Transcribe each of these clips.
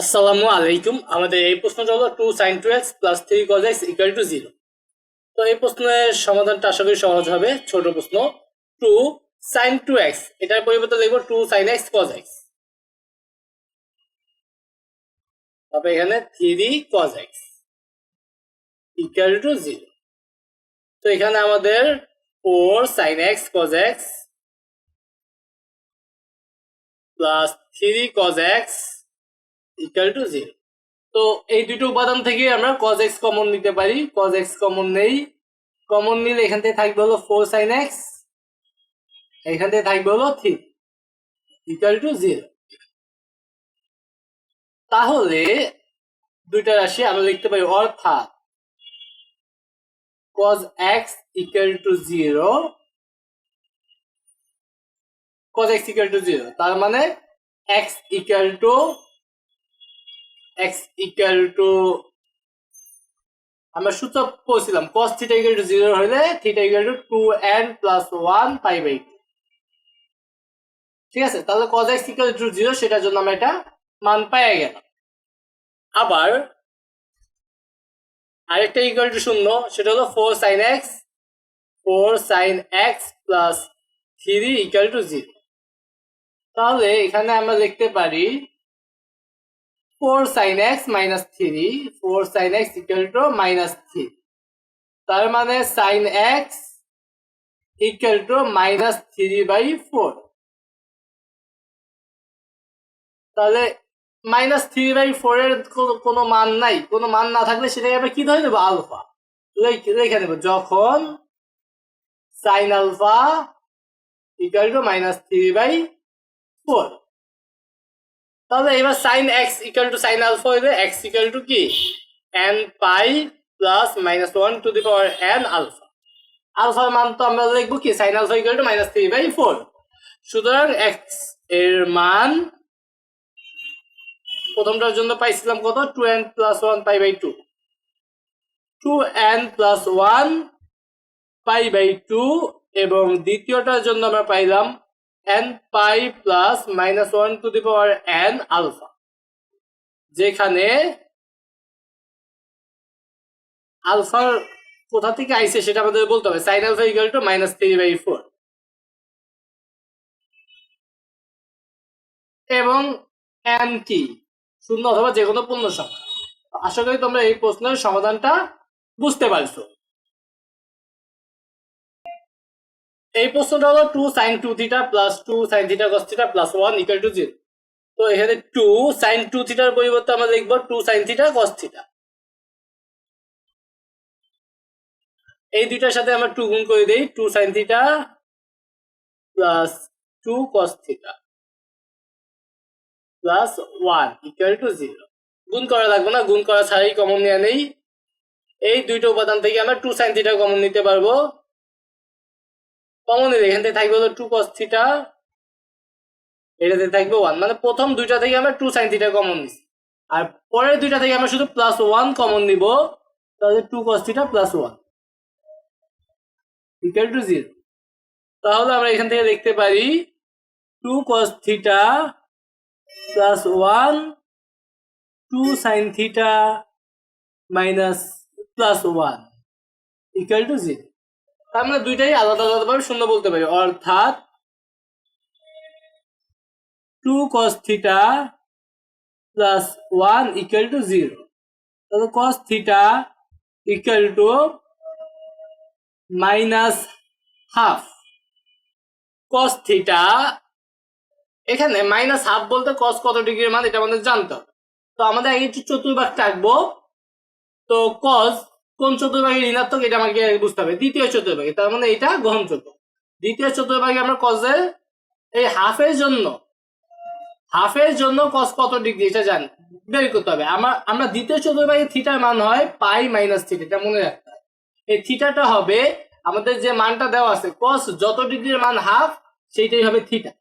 আসসালামু আলাইকুম। আমাদের এই প্রশ্নটা হলো two sine two x plus three cos x equal to zero তো এই প্রশ্নের সমাধানটা আশা করি সহজ হবে। ছোট প্রশ্ন। টু সাইন টু এক্স এটার পরিবর্তে দেখব two sine x cos x তবে এখানে three cos x equal to zero তো এখানে আমাদের four sine x cos x plus three cos x equal to zero তো এই দুটো উপাদান থেকে আমরা কজ এক্স কমন নিতে পারি। কজ এক্স কমন নেই। কমন নিলে এখান থেকে থাকবে হলো ফোর সাইন এক্স এখান থেকে থাকবে হলো থ্রি ইকুয়াল টু জিরো তাহলে দুইটা রাশি আমরা লিখতে পারি, অর্থাৎ cos x equal to 0 cos x equal to 0 তার মানে x equal to x equal to, আমরা সূত্র পড়ছিলাম cos equal to 0 হলে theta equal to 2n plus 1 pi by 2 ঠিক আছে? তাহলে cos x to 0 সেটার জন্য আমরা এটা মান পেয়ে গেলাম। আবার আরেকটা ইকুয়াল টু শূন্য, সেটা হলো four sine x four sine x plus three equal to zero তাহলে এখানে আমরা লিখতে পারি four sine x minus three, four sine x equal to minus three. তার মানে sine x equal to minus three by four. তাহলে minus three by four এর কোনো- মান নাই। কোনো মান না থাকলে সেটাকে আমরা কি ধরে নেব? আলফা। রেখে নেব। যখন sine alpha equal to minus three by four. তাহলে এবার sine x equal to sine alpha হইলে এক্স ইকুয়াল টু কি? N pi plus minus one to the power n alpha আলফার মান তো আমরা লিখব কি? Sine alpha equal to minus three by four সুতরাং এক্সের মান প্রথমটার জন্য পাইছিলাম কত? Two n plus one pi by two two n plus one pi by two এবং দ্বিতীয়টার জন্য আমরা পাইলাম n pi plus minus one to the power n alpha যেখানে আলফার কোথা থেকে আইছে সেটা আমাদের বলতে হবে। Sine alpha equal to minus three by four এবং এন কি? শূন্য অথবা যে কোনো পূর্ণ সংখ্যা। আশা করি তোমরা এই প্রশ্নের সমাধানটা বুঝতে পারছ। এই প্রশ্নটা হলো two sine two theta plus two sine theta cos theta plus one equal to zero তো এখানে টু সাইন টু থিটার পরিবর্তে আমরা লিখব two sine theta cos theta এই দুইটার সাথে আমরা টু গুণ করে দিই two sine theta plus two cos theta plus one equal to zero গুণ করা লাগবে না, গুণ করা ছাড়াই কমন নেওয়া নেই। এই দুইটা উপাদান থেকে আমরা টু সাইন থিটা কমন নিতে পারব। কমন নিলে এখান থেকে থাকবে হলো টু কস থিটা এটাতে থাকবে ওয়ান মানে প্রথম দুইটা থেকে আমরা টু সাইন থিটা কমন নিছি আর পরের দুইটা থেকে আমরা শুধু প্লাস ওয়ান কমন নিব, তাহলে two cos theta plus one equal to zero তাহলে আমরা এখান থেকে দেখতে পারি two cos theta plus one two sine theta minus plus one equal to zero মানে দুইটাই আলাদা আলাদা ভাবে শূন্য বলতে পারি। অর্থাৎ two cos theta plus one equal to zero তাহলে cos theta equal to minus half cos theta এখানে মাইনাস হাফ বলতে কস কত ডিগ্রির মান, এটা আমাদের জানতে হবে। তো আমাদের আগে একটু চতুর্ভাগ থাকব তো কস কোন চতুর্ভাগে ঋণাত্মক এটা আমাকে বুঝতে হবে। দ্বিতীয় চতুর্ভাগে, তার মানে এটা গহম গ্রহণযোগ্য দ্বিতীয় চতুর্ভাগে আমরা কসের এই হাফের জন্য হাফের জন্য কস কত ডিগ্রি এটা জানি। বের করতে হবে। আমার, আমরা দ্বিতীয় চতুর্ভাগে থিটার মান হয় পাই মাইনাস থিটা এটা মনে রাখতে হবে। এই থিটাটা হবে, আমাদের যে মানটা দেওয়া আছে কস যত ডিগ্রির মান হাফ সেইটাই হবে থিটা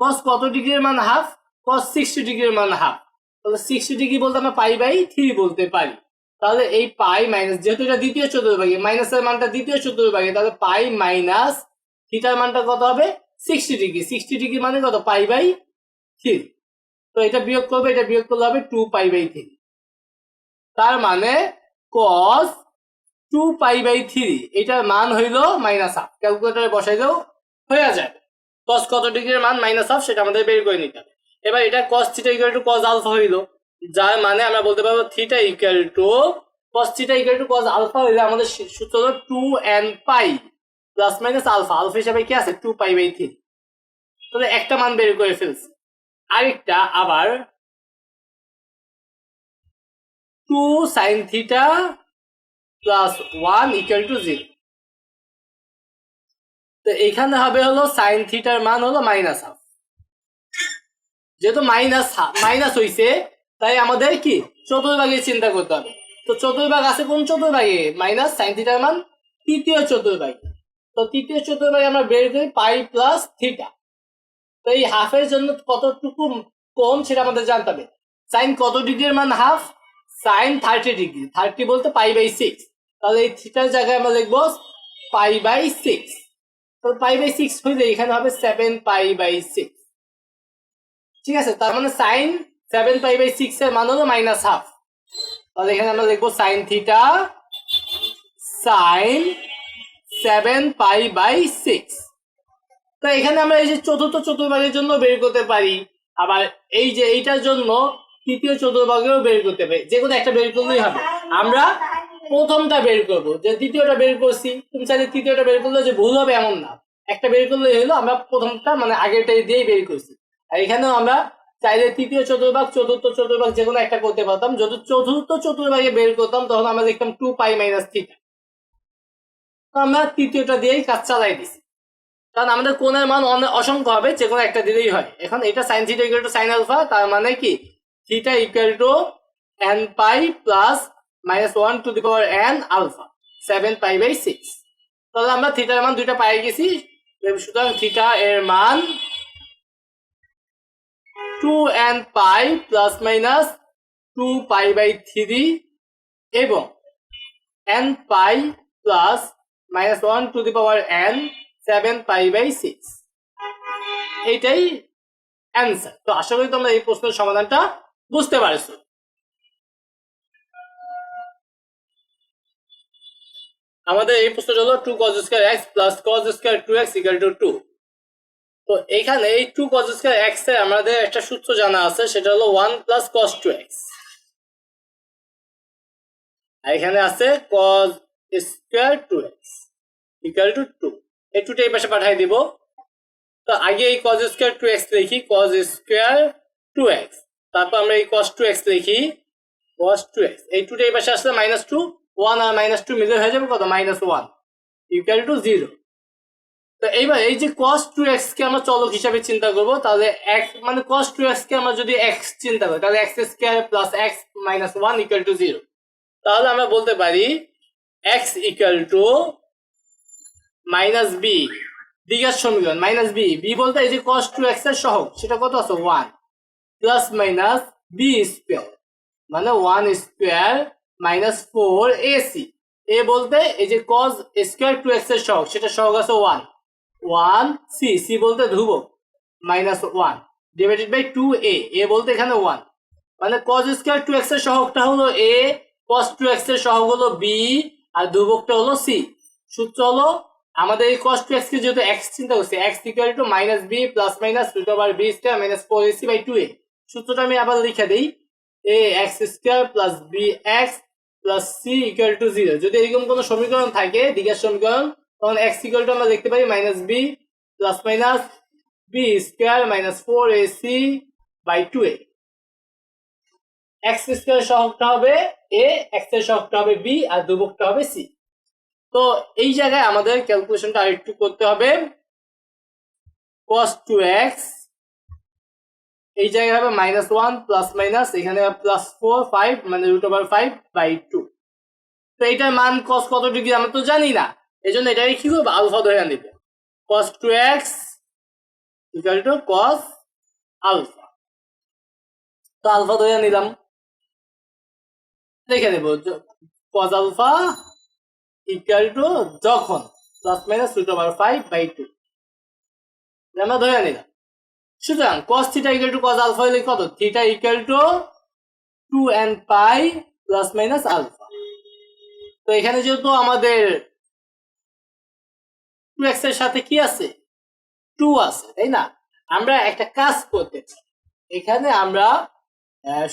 কস কত ডিগ্রির মান হাফ কস সিক্সটি ডিগ্রির মান হাফ তাহলে সিক্সটি ডিগ্রি বলতে আমরা পাই বাই থ্রি বলতে পারি। তাহলে এই পাই মাইনাস যেহেতু এটা দ্বিতীয় চতুর্ভাগে মাইনাসের মানটা দ্বিতীয় চতুর্ভাগে, তাহলে পাই মাইনাস থিটার মানটা কত হবে? সিক্সটি ডিগ্রি সিক্সটি ডিগ্রি মানে কত? পাই বাই থ্রি তো এটা বিয়োগ করবে, এটা বিয়োগ করলে হবে টু পাই বাই থ্রি তার মানে cos two pi by three এটার মান হইল মাইনাস হাফ ক্যালকুলেটারে বসাইলেও হয়ে যাবে। কস কত ডিগ্রির মান? মাইনাস হাফ সেটা আমাদের বের করে নিতে হবে। এবার এটা cos theta equal to cos alpha হইল। যার মানে আমরা বলতে পারব theta equal to cos theta equal to cos alpha হইলে আমাদের সূত্র হলো two n pi plus minus alpha. Alpha হিসাবে কি আছে? টু পাই বাই থ্রি তাহলে একটা মান বের করে ফেলছি। আরেকটা আবার two sine theta plus one equal to zero. তো এখানে হবে হলো সাইন থিটার মান হলো মাইনাস হাফ যেহেতু মাইনাস মাইনাস হইছে তাই আমাদের কি? চতুর্ভাগে চিন্তা করতে হবে। তো চতুর্ভাগ আছে কোন চতুর্ভাগে? মাইনাস সাইন থিটার মান তৃতীয় চতুর্ভাগে। তো তৃতীয় চতুর্ভাগে আমরা বের করি পাই প্লাস থিটা তো এই হাফের জন্য কতটুকু কম সেটা আমাদের জানতে হবে। সাইন কত ডিগ্রির মান half sine thirty degree. Thirty বলতে পাই বাই সিক্স তাহলে এই থিটার জায়গায় আমরা লিখব পাই বাই সিক্স তো পাই বাই সিক্স হইলে এখানে হবে সেভেন পাই বাই সিক্স ঠিক আছে? তার মানে sine seven pi by six এর মান হলো মাইনাস হাফ তাহলে এখানে আমরা লিখব sine theta sine seven pi by six তো এখানে আমরা এই যে চতুর্থ চতুর্ভাগের জন্য বের করতে পারি। আবার এই যে এইটার জন্য তৃতীয় চতুর্ভাগেও বের করতে পারি। যে কোনো একটা বের করলেই হবে। আমরা প্রথমটা বের করব। যে দ্বিতীয়টা বের করছি, তুমি চাইলে তৃতীয়টা বের করলে যে ভুল হবে এমন না। একটা বের করলে হলো, আমরা প্রথমটা মানে আগেরটাই দিয়েই বের করছি। আর এখানেও আমরা চাইলে তৃতীয়, চতুর্ভাগ, চতুর্থ, চতুর্ভাগ যে কোনো একটা করতে পারতাম। যদি চতুর্থ, চতুর্ভাগে বের করতাম, তখন আমরা দেখতাম টু পাই মাইনাস থ্রিটা তো আমরা তৃতীয়টা দিয়েই কাজ চালাই দিছি। কারণ আমাদের কোণের মান অসংখ্য হবে, যে কোনো একটা দিলেই হয়। এখন এটা sine theta equal to sine alpha তার মানে কি? Theta equal to n pi plus minus one to the power n alpha seven pi by six তাহলে আমরা থিটার মান দুইটা পাই গেছি। সুতরাং থিটা এর মান two n pi plus minus two pi by three এবং n pi plus minus one to the power n seven pi by six এইটাই অ্যান্সার তো আশা করি তোমরা এই প্রশ্নের সমাধানটা বুঝতে পারছ। আমাদের এই প্রশ্নটা হলো two cos square x plus cos square two x equal to two তো এখানে এই টু কজ স্কোয়ার এক্সের আমাদের একটা সূত্র জানা আছে, সেটা হলো one plus cos two x এখানে আছে cos square two x equal to two এই টুটা এই পাশে পাঠিয়ে দিব। তো আগে এই কজ স্কোয়ার টু এক্স লিখি কজ স্কোয়ার টু এক্স তারপর আমরা এই কস টু এক্স লিখি কস টু এক্স এই টুটা এই পাশে আসলে মাইনাস টু ওয়ান আর মাইনাস টু মিলে হয়ে যাবে কত? Minus one equal to zero তো এইবার এই যে কস টু এক্স কে আমরা চলক হিসাবে চিন্তা করব, তাহলে এক্স মানে কস টু এক্স কে আমরা যদি এক্স চিন্তা করি, তাহলে x square plus x minus one equal to zero তাহলে আমরা বলতে পারি x equal to minus b দ্বিঘাত সমীকরণ মাইনাস বি বি বলতে এই যে কস টু এক্সের সহগ, সেটা কত আছে? One plus minus b square মানে one square minus four a c a বলতে এই যে কজ স্কোয়ার টু এক্সের সহগ, সেটা সহগ আছে ওয়ান ওয়ান সি সি বলতে ধ্রুবক minus one divided by two a a বলতে এখানে ওয়ান মানে কজ স্কোয়ার টু এক্সের সহগটা হলো এ কস টু এক্সের সহগ হলো বি আর ধ্রুবকটা হলো সি সূত্র হলো, আমাদের এই কস টু এক্স কে যেহেতু এক্স চিন্তা করছি x equal to minus b plus minus root over b square minus four a c by two a সূত্রটা আমি আবার লিখে দিই। A x square plus b x plus c equal to zero যদি এরকম কোনো সমীকরণ থাকে দিকের সমীকরণ তখন এক্স ইকুয়াল টু আমরা দেখতে পারি minus b plus minus b square minus four a c by two a x square সহগটা হবে এ এক্সের সহগটা হবে বি আর দুবকটা হবে সি তো এই জায়গায় আমাদের ক্যালকুলেশনটা আরেকটু করতে হবে। cos টু এক্স এই জায়গায় হবে মাইনাস ওয়ান প্লাস মাইনাস এখানে প্লাস ফোর ফাইভ মানে root over five by two তো এটার মান কস কত ডিগ্রি আমরা তো জানি না। এই জন্য এটাকে কি করব? আলফা ধরে নিব cos two x equal to cos alpha তো আলফা ধরে নিলাম। লিখে দেবো কস আলফা ইকুয়াল টু যখন plus minus root over five by two আমরা ধরে নিলাম সুতরাং cos theta equal to cos alpha হলে কত? Theta equal to two n pi plus minus alpha তো এখানে যেহেতু আমাদের টু এক্সের সাথে কি আছে? টু আছে, তাই না? আমরা একটা কাজ করতে এখানে আমরা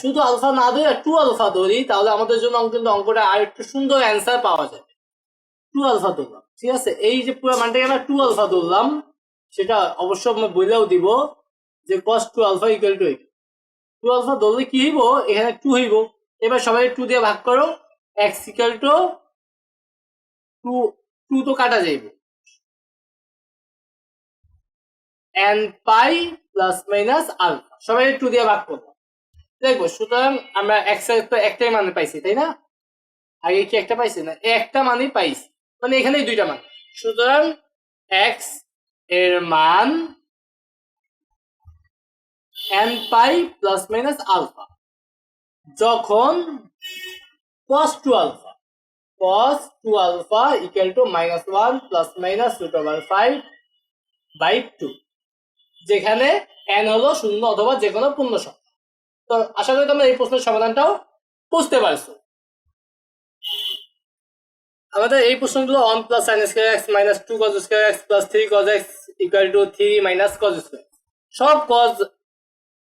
শুধু আলফা না ধরে টু আলফা ধরি, তাহলে আমাদের জন্য কিন্তু অঙ্কটা আর একটু সুন্দর অ্যান্সার পাওয়া যাবে। টু আলফা ধরলাম, ঠিক আছে? এই যে পুরো মানটাকে আমরা টু আলফা ধরলাম, সেটা অবশ্য আমরা বলেও দিব যে cos two alpha equal to two alpha ধরলে কি হইব? এখানে টু হইব। এবার সবাই টু দিয়ে ভাগ করো x equal to two two তো কাটা যাইব। N pi plus minus alpha সবাই টু দিয়ে ভাগ করব। দেখব, সুতরাং আমরা এক্সের তো একটাই মানে পাইছি, তাই না? আগে কি একটা পাইছি না? একটা মানই পাইছি। মানে এখানে দুইটা মান। সুতরাং এক্সের মান n pi plus minus alpha যখন cos two alpha cos two alpha equal to minus one plus minus root over five by two যেখানে এন হলো শূন্য অথবা যে কোনো পূর্ণ সংখ্যা। তো আশা করি তোমরা এই প্রশ্নের সমাধানটাও বুঝতে পারছ। আমাদের এই প্রশ্নগুলো one plus sine square x minus two cos square x plus three cos x equal to three minus cos square সব কজ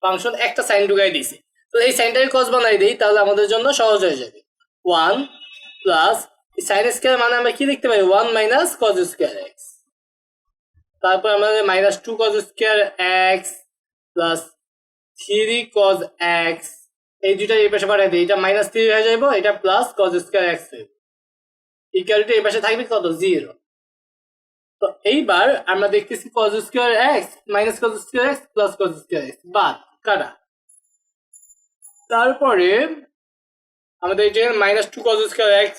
ফাংশন একটা সাইন ঢুকাই দিয়েছে। তো এই সাইনটাকে কজ বানাই দিই, তাহলে আমাদের জন্য সহজ হয়ে যাবে। ওয়ান প্লাস সাইন স্কোয়ার মানে আমরা কি লিখতে পারি one minus cos square x তারপর আমাদের minus two cos square x plus three cos x এই দুইটা এই পাশে পাঠাই দিই। এটা মাইনাস থ্রি হয়ে যাব এটা plus cos square x equal to এই পাশে থাকবে কত? জিরো তো এইবার আমরা দেখতেছি cos square x minus cos square x plus cos square x বাদ, কাটা। তারপরে আমাদের যে minus two cos square x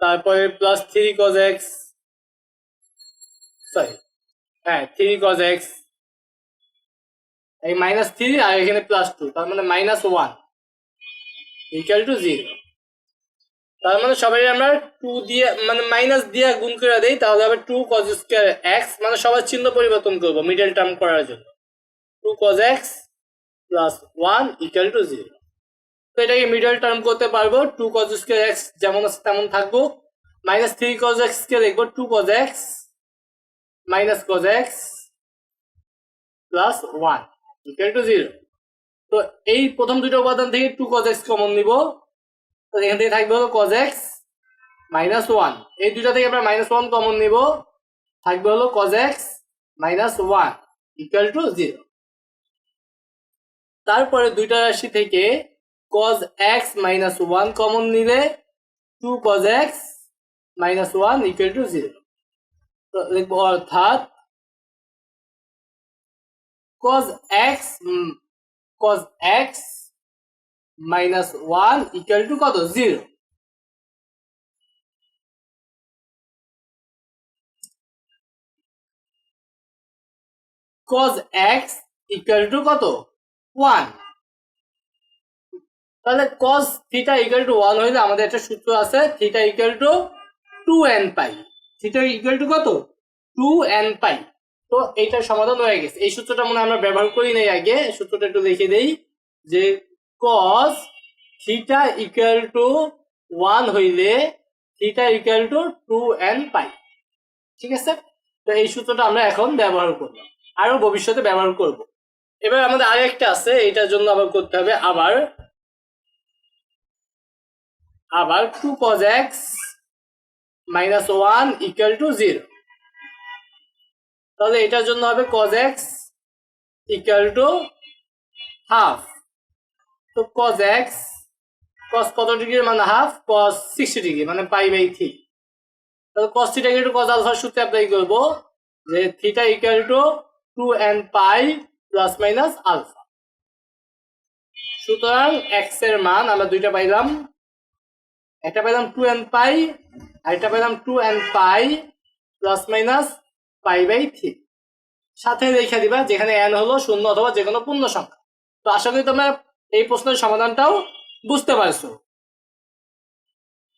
তারপরে plus three cos x sorry. হ্যাঁ থ্রি কজ এক্স এই মাইনাস থ্রি আর এখানে প্লাস টু তার মানে minus one equal to zero তার মানে সবাই আমরা টু দিয়ে মানে মাইনাস দিয়ে গুণ করে দেই, তাহলে হবে টু কজ স্কোয়ার এক্স মানে সবার চিহ্ন পরিবর্তন করব মিডল টার্ম করার জন্য। Two cos x plus one equal to zero তো এটাকে মিডল টার্ম করতে পারব টু কজ স্কোয়ার এক্স যেমন আছে তেমন থাকব। মাইনাস থ্রি কজ এক্স কে দেখব two cos x minus cos x plus one equal to zero তো এই প্রথম দুটো উপাদান থেকে টু কজ এক্স কমন নিব। তো এখান থেকে থাকবে হলো কজ এক্স মাইনাস ওয়ান এই দুটা থেকে আমরা মাইনাস ওয়ান কমন নিব। থাকবে হলো cos x minus one equal to zero তারপরে দুইটা রাশি থেকে cos x minus one common নিলে two cos x minus one equal to zero তো লিখব অর্থাৎ cos x cos x minus one equal to কত? Zero cos x equal to কত? ওয়ান তাহলে cos theta equal to one হইলে আমাদের একটা সূত্র আছে theta equal to two n pi theta equal to কত? টু এন পাই তো এইটার সমাধান হয়ে গেছে। এই সূত্রটা মনে আমরা ব্যবহার করি নাই আগে। সূত্রটা একটু লিখে দেই যে cos theta equal to one হইলে theta equal to two n pi ঠিক আছে? তো এই সূত্রটা আমরা এখন ব্যবহার করলাম। আরও ভবিষ্যতে ব্যবহার করব। এবার আমাদের আরেকটা আছে। এটার জন্য আবার করতে হবে আবার। আবার two cos x minus one equal to zero তাহলে এটার জন্য হবে cos x equal to half তো cos x, cos কত ডিগ্রি মানে হাফ cos সিক্সটি ডিগ্রি মানে পাই বাই থ্রি তাহলে cos থিটা ইকুয়াল টু আলফার সূত্রে অ্যাপ্লাই করব যে theta equal to two n pi plus minus alpha সুতরাং x এর মান আমরা দুইটা পাইলাম। একটা পেলাম টু এন পাই আর একটা পেলাম two and pi plus minus pi by three সাথে রেখে দিবা, যেখানে এন হলো শূন্য অথবা যে কোনো পূর্ণ সংখ্যা। তো আশা করি তোমরা এই প্রশ্নের সমাধানটাও বুঝতে পারছ।